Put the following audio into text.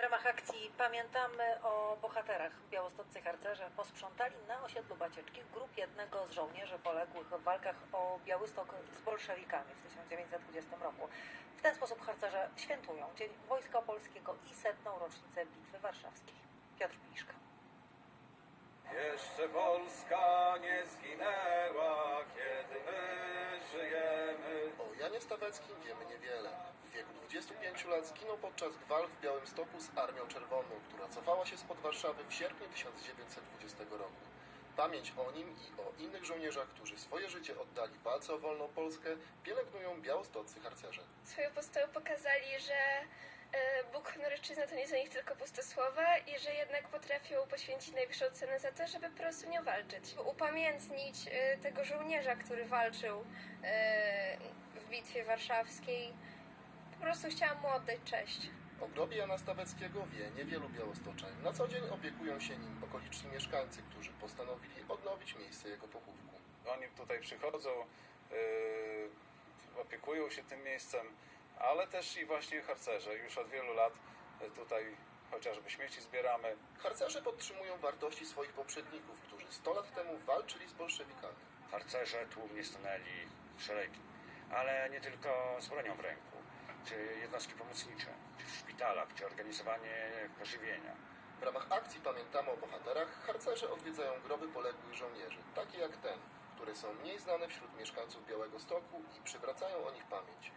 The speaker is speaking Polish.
W ramach akcji Pamiętamy o bohaterach. Białostoccy harcerze posprzątali na osiedlu Bacieczki grób jednego z żołnierzy poległych w walkach o Białystok z bolszewikami w 1920 roku. W ten sposób harcerze świętują Dzień Wojska Polskiego i setną rocznicę Bitwy Warszawskiej. Piotr Pliszka. Jeszcze Polska nie zginęła, kiedy my żyjemy. O Janie Staweckim wiemy niewiele. W wieku 25 lat zginął podczas walk w Białymstoku z Armią Czerwoną, która cofała się spod Warszawy w sierpniu 1920 roku. Pamięć o nim i o innych żołnierzach, którzy swoje życie oddali w walce o wolną Polskę, pielęgnują białostoccy harcerze. Swoją postawą pokazali, że e, Bóg honorowczyzna to nie za nich tylko puste słowa i że jednak potrafią poświęcić najwyższą cenę za to, żeby po prostu nie walczyć. Upamiętnić e, tego żołnierza, który walczył e, w bitwie warszawskiej. Po prostu chciałam mu oddać cześć. O grobie Jana Staweckiego wie niewielu białostoczan. Na co dzień opiekują się nim okoliczni mieszkańcy, którzy postanowili odnowić miejsce jego pochówku. Oni tutaj przychodzą, yy, opiekują się tym miejscem, ale też i właśnie harcerze. Już od wielu lat yy, tutaj chociażby śmieci zbieramy. Harcerze podtrzymują wartości swoich poprzedników, którzy 100 lat temu walczyli z bolszewikami. Harcerze tłumnie stanęli w szeregi, ale nie tylko z bronią w ręku, czy jednostki pomocnicze, czy w szpitalach, czy organizowanie pożywienia. W ramach akcji Pamiętamy o bohaterach harcerze odwiedzają groby poległych żołnierzy, takie jak ten, które są mniej znane wśród mieszkańców Białego Stoku i przywracają o nich pamięć.